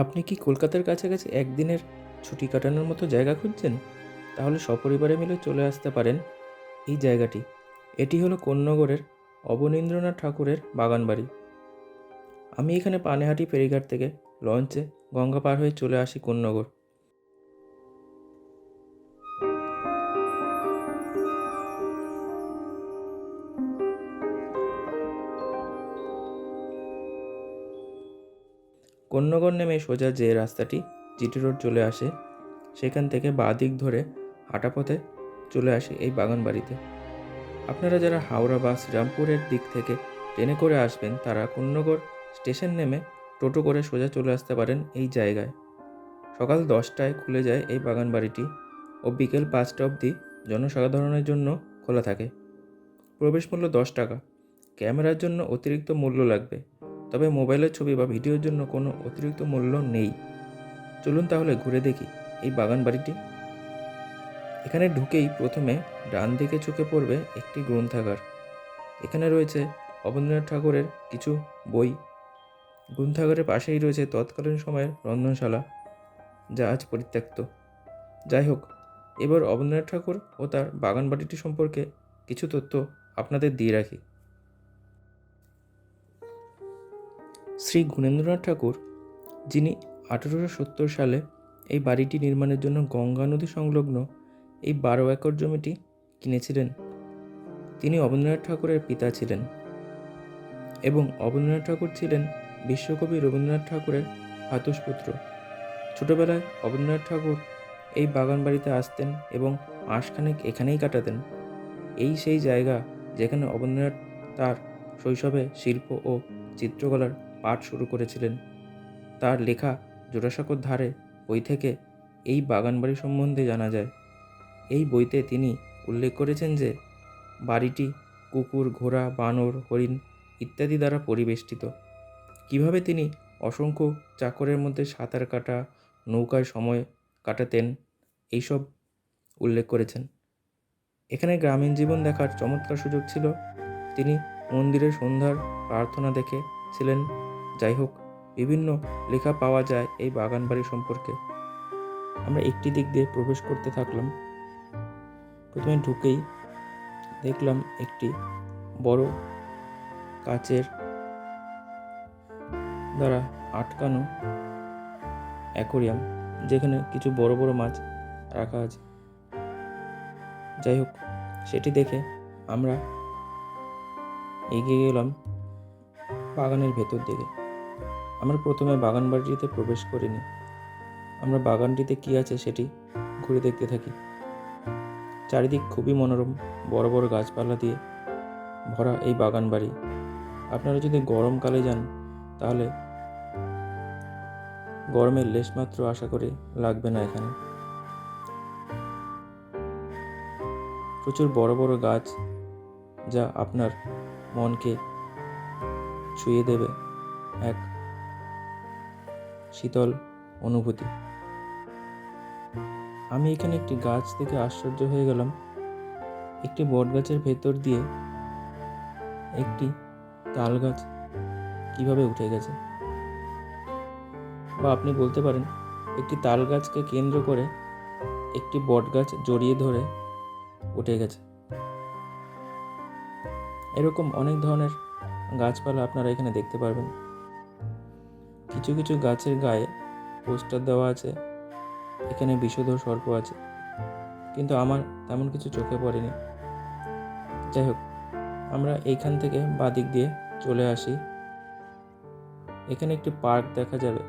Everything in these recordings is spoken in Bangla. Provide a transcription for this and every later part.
আপনি কি কলকাতার কাছাকাছি একদিনের ছুটি কাটানোর মতো জায়গা খুঁজছেন? তাহলে সপরিবারে মিলে চলে আসতে পারেন এই জায়গাটি। এটি হলো কোন্নগরের অবনীন্দ্রনাথ ঠাকুরের বাগানবাড়ি। আমি এখানে পানেহাটি ফেরিঘাট থেকে লঞ্চে গঙ্গা পার হয়ে চলে আসি কোন্নগর। কন্যগর নেমে সোজা যে রাস্তাটি জিটি রোড চলে আসে, সেখান থেকে বাঁ দিক ধরে হাঁটা পথে চলে আসে এই বাগান বাড়িতে আপনারা যারা হাওড়া বা শ্রীরামপুরের দিক থেকে ট্রেনে করে আসবেন, তারা কন্যগর স্টেশন নেমে টোটো করে সোজা চলে আসতে পারেন এই জায়গায়। সকাল দশটায় খুলে যায় এই বাগান বাড়িটি ও বিকেল পাঁচটা অবধি জনসাধারণের জন্য খোলা থাকে। প্রবেশ মূল্য দশ টাকা। ক্যামেরার জন্য অতিরিক্ত মূল্য লাগবে। তবে মোবাইলের ছবি বা ভিডিওর জন্য কোনো অতিরিক্ত মূল্য নেই। চলুন তাহলে ঘুরে দেখি এই বাগান বাড়িটি। এখানে ঢুকেই প্রথমে ডান দিকে চোখে পড়বে একটি গ্রন্থাগার। এখানে রয়েছে অবনীন্দ্রনাথ ঠাকুরের কিছু বই। গ্রন্থাগারের পাশেই রয়েছে তৎকালীন সময়ের রন্ধনশালা, যা আজ পরিত্যক্ত। যাই হোক, এবার অবনীন্দ্রনাথ ঠাকুর ও তার বাগান বাড়িটি সম্পর্কে কিছু তথ্য আপনাদের দিয়ে রাখি। শ্রী গুণেন্দ্রনাথ ঠাকুর, যিনি আঠেরোশো সত্তর সালে এই বাড়িটি নির্মাণের জন্য গঙ্গা নদী সংলগ্ন এই বারো একর জমিটি কিনেছিলেন। তিনি অবনীন্দ্রনাথ ঠাকুরের পিতা ছিলেন এবং অবনীন্দ্রনাথ ঠাকুর ছিলেন বিশ্বকবি রবীন্দ্রনাথ ঠাকুরের ভাতুষপুত্র। ছোটবেলায় অবনীন্দ্রনাথ ঠাকুর এই বাগান বাড়িতে আসতেন এবং মাসখানেক এখানেই কাটাতেন। এই সেই জায়গা যেখানে অবনীন্দ্রনাথ তার শৈশবে শিল্প ও চিত্রকলার পাঠ শুরু করেছিলেন। তার লেখা জোড়াসাঁকোর ধারে, বই থেকে এই বাগানবাড়ি সম্বন্ধে জানা যায়। এই বইতে তিনি উল্লেখ করেছেন যে, বাড়িটি কুকুর, ঘোড়া, বানর, হরিণ ইত্যাদি দ্বারা পরিবেষ্টিত। কীভাবে তিনি অসংখ্য চাকরের মধ্যে সাঁতার কাটা, নৌকায় সময় কাটাতেন, এইসব উল্লেখ করেছেন। এখানে গ্রামীণ জীবন দেখার চমৎকার সুযোগ ছিল, তিনি মন্দিরের সন্ধ্যার প্রার্থনা দেখেছিলেন যাই হোক, বিভিন্ন লেখা পাওয়া যায় এই বাগান বাড়ি সম্পর্কে। আমরা একটি দিক দিয়ে প্রবেশ করতে থাকলাম। প্রথমে ঢুকেই দেখলাম একটি বড় কাচের দ্বারা আটকানো অ্যাকোরিয়াম, যেখানে কিছু বড় বড় মাছ রাখা আছে। যাই হোক, সেটি দেখে আমরা এগিয়ে গেলাম। বাগানের ভেতর দিকে। আমরা প্রথমে বাগান বাড়িটিতে প্রবেশ করিনি। আমরা বাগানটিতে কী আছে সেটি ঘুরে দেখতে থাকি। চারিদিক খুবই মনোরম, বড় বড় গাছপালা দিয়ে ভরা এই বাগান বাড়ি। আপনারা যদি গরমকালে যান, তাহলে গরমের লেশমাত্র আশা করে লাগবে না এখানে। প্রচুর বড় বড় গাছ যা আপনার মনকে ছুঁয়ে দেবে এক শীতল অনুভূতি। আমি এখানে একটি গাছ থেকে আশ্চর্য হয়ে গেলাম। একটি বট গাছের ভেতর দিয়ে একটি তাল গাছ কীভাবে উঠে গেছে? বা আপনি বলতে পারেন, একটি তাল গাছকে কেন্দ্র করে একটি বট গাছ জড়িয়ে ধরে উঠে গেছে। এরকম অনেক ধরনের গাছপালা আপনারা এখানে দেখতে পারবেন। কিছু কিছু গাছের গায়ে পোস্টার দেওয়া আছে, এখানে বিষধর সর্প আছে, কিন্তু আমার তেমন কিছু চোখে পড়েনি। যাই হোক, আমরা এইখান থেকে বাদিক দিয়ে চলে আসি। এখানে একটি পার্ক দেখা যাবে।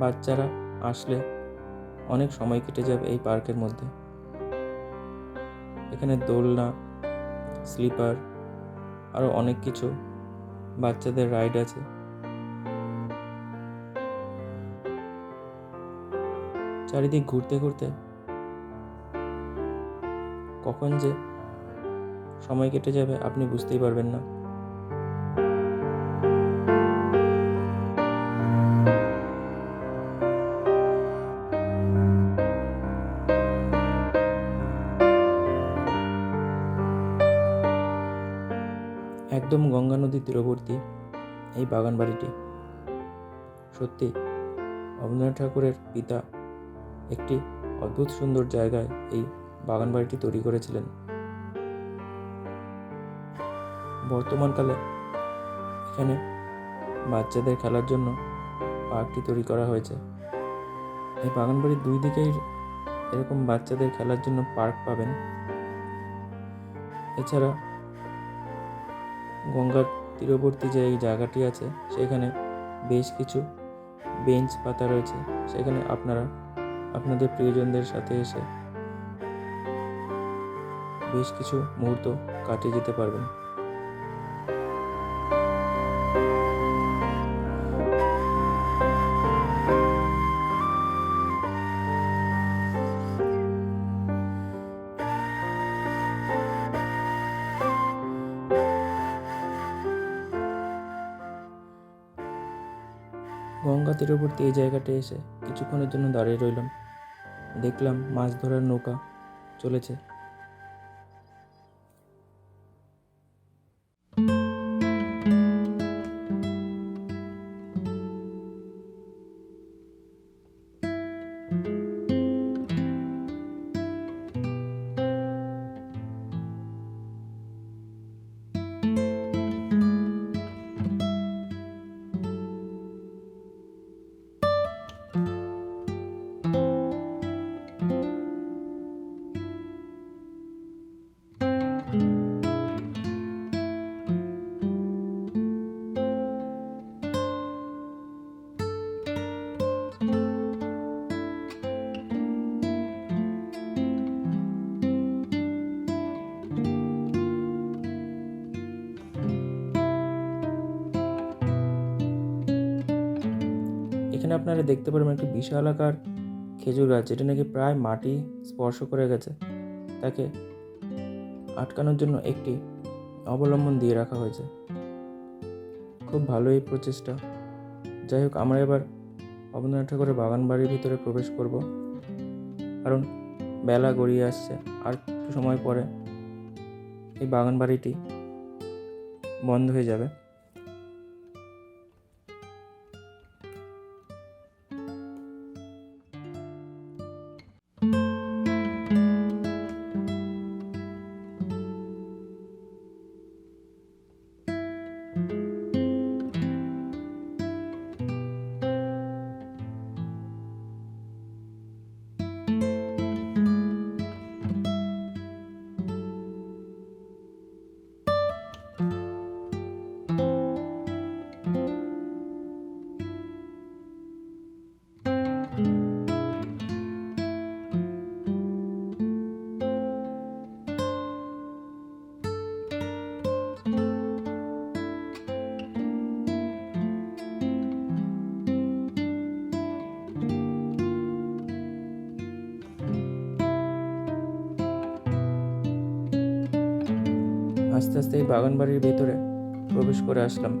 বাচ্চারা আসলে অনেক সময় কেটে যাবে এই পার্কের মধ্যে। এখানে দোলনা, স্লিপার আরও অনেক কিছু বাচ্চাদের রাইড আছে। চারিদিক ঘুরতে ঘুরতে কখন যে সময় কেটে যাবে আপনি বুঝতেই পারবেন না। একদম গঙ্গা নদীর তীরবর্তী এই বাগান বাড়িটি সত্যি, রবীন্দ্রনাথ ঠাকুরের পিতা একটি অদ্ভুত সুন্দর জায়গায় এই বাগান বাড়িটি তৈরি করেছিলেন। বর্তমানকালে এখানে বাচ্চাদের খেলার জন্য পার্কটি তৈরি করা হয়েছে। এই বাগান বাড়ির দুই দিকেই এরকম বাচ্চাদের খেলার জন্য পার্ক পাবেন। এছাড়া গঙ্গার তীরবর্তী যে জায়গাটি আছে, সেখানে বেশ কিছু বেঞ্চ পাতা রয়েছে। সেখানে আপনারা আপনাদের প্রিয়জনদের সাথে এসে বেশ কিছু মুহূর্ত কাটিয়ে যেতে পারবেন। গঙ্গা তীরবর্তী এই জায়গাটা এসে কিছুক্ষণের জন্য দাঁড়িয়ে রইলাম। দেখলাম মাছ ধরার নৌকা চলেছে। এখানে আপনারা দেখতে পারবেন একটি বিশাল আকার খেজুর গাছ, যেটা নাকি প্রায় মাটি স্পর্শ করে গেছে। তাকে আটকানোর জন্য একটি অবলম্বন দিয়ে রাখা হয়েছে। খুব ভালো এই প্রচেষ্টা। যাই হোক, আমরা এবার রবীন্দ্রনাথ ঠাকুরের বাগান বাড়ির ভিতরে প্রবেশ করব। কারণ বেলা গড়িয়ে আসছে। আর একটু সময় পরে এই বাগান বাড়িটি বন্ধ হয়ে যাবে। আস্তে আস্তে এই বাগান বাড়ির ভেতরে প্রবেশ করে আসলাম।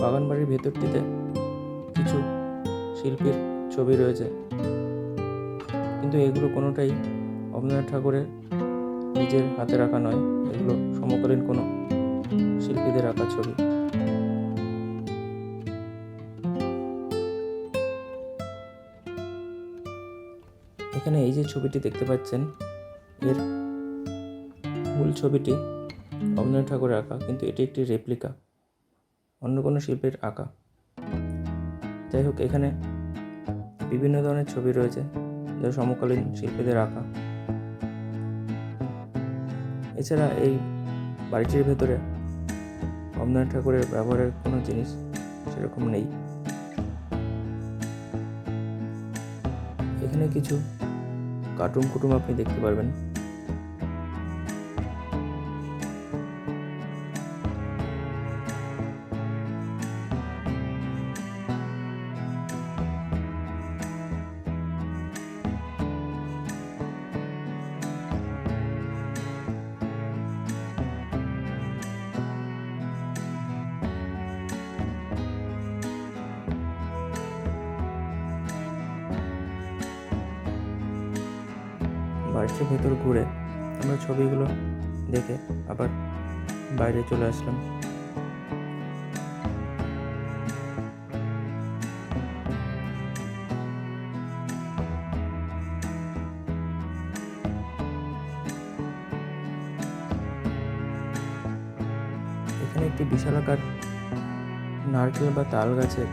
বাগান বাড়ির ভেতরটিতে কিছু শিল্পীর ছবি রয়েছে। কিন্তু এগুলো কোনোটাই রবীন্দ্রনাথ ঠাকুরের নিজের হাতে রাখা নয়। এগুলো সমকালীন কোনো শিল্পীদের আঁকা ছবি। এখানে এই যে ছবিটি দেখতে পাচ্ছেন, এর মূল ছবিটি রবীন্দ্রনাথ ঠাকুরের আঁকা, কিন্তু এটি একটি রেপ্লিকা অন্য কোনো শিল্পের আঁকা। যাই হোক, এখানে বিভিন্ন ধরনের ছবি রয়েছে যা সমকালীন শিল্পীদের আঁকা। এছাড়া এই বাড়িটির ভেতরে রবীন্দ্রনাথ ঠাকুরের ব্যবহারের কোনো জিনিস সেরকম নেই। এখানে কিছু কার্টুন কুটুম আপনি দেখতে পারবেন। আশেপাশে ভেতর ঘুরে আমরা ছবিগুলো দেখে আবার বাইরে চলে আসলাম। এখানে একটি বিশালাকার নারকেল বা তাল গাছের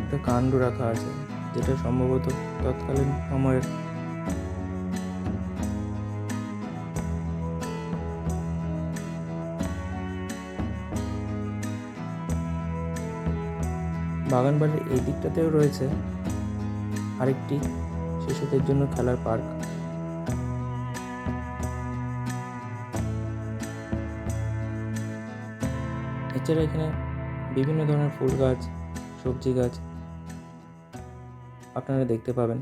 একটা কাণ্ড রাখা আছে, যেটা সম্ভবত তৎকালীন সময়ের বাগান বাড়ির এই দিকটাতেও রয়েছে আরেকটি শিশুদের জন্য খেলার পার্ক। এছাড়া এখানে বিভিন্ন ধরনের ফুল গাছ, সবজি গাছ আপনারা দেখতে পাবেন।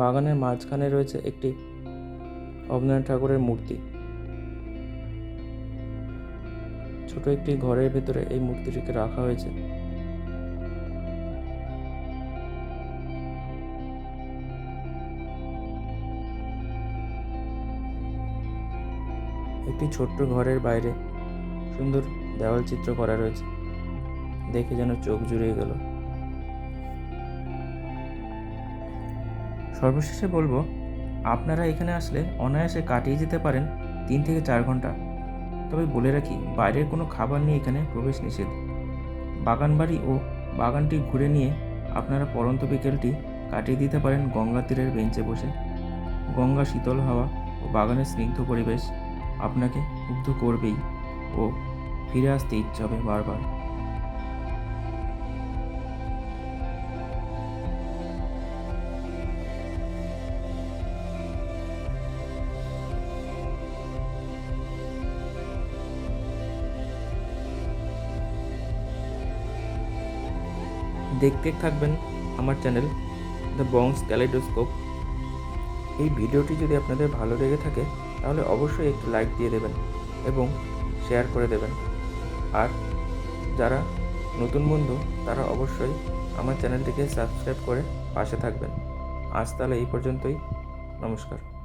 বাগানের মাঝখানে রয়েছে একটি অবনীন্দ্রনাথ ঠাকুরের মূর্তি। ছোট একটি ঘরের ভেতরে এই মূর্তিটিকে রাখা হয়েছে। একটি ছোট্ট ঘরের বাইরে সুন্দর দেওয়াল চিত্র করা রয়েছে। দেখে যেন চোখ জুড়িয়ে গেল। সর্বশেষে বলব আপনারা এখানে আসলে অনায়াসে কাটিয়ে যেতে পারেন তিন থেকে চার ঘণ্টা। তবে বলে রাখি, বাইরের কোনো খাবার নিয়ে এখানে প্রবেশ নিষেধ। বাগানবাড়ি ও বাগানটি ঘুরে নিয়ে আপনারা পরন্ত বিকেলটি কাটিয়ে দিতে পারেন গঙ্গা তীরের বেঞ্চে বসে। গঙ্গা শীতল হাওয়া ও বাগানের স্নিগ্ধ পরিবেশ আপনাকে মুগ্ধ করবেই ও ফিরে আসতে ইচ্ছে হবে বারবার। দেখতে থাকবেন আমার চ্যানেল দ্য বংস ক্যালাইডোস্কোপ। এই ভিডিওটি যদি আপনাদের ভালো লেগে থাকে, তাহলে অবশ্যই একটি লাইক দিয়ে দেবেন এবং শেয়ার করে দেবেন। আর যারা নতুন বন্ধু, তারা অবশ্যই আমার চ্যানেলটিকে সাবস্ক্রাইব করে পাশে থাকবেন। আজ তাহলে এই পর্যন্তই। নমস্কার।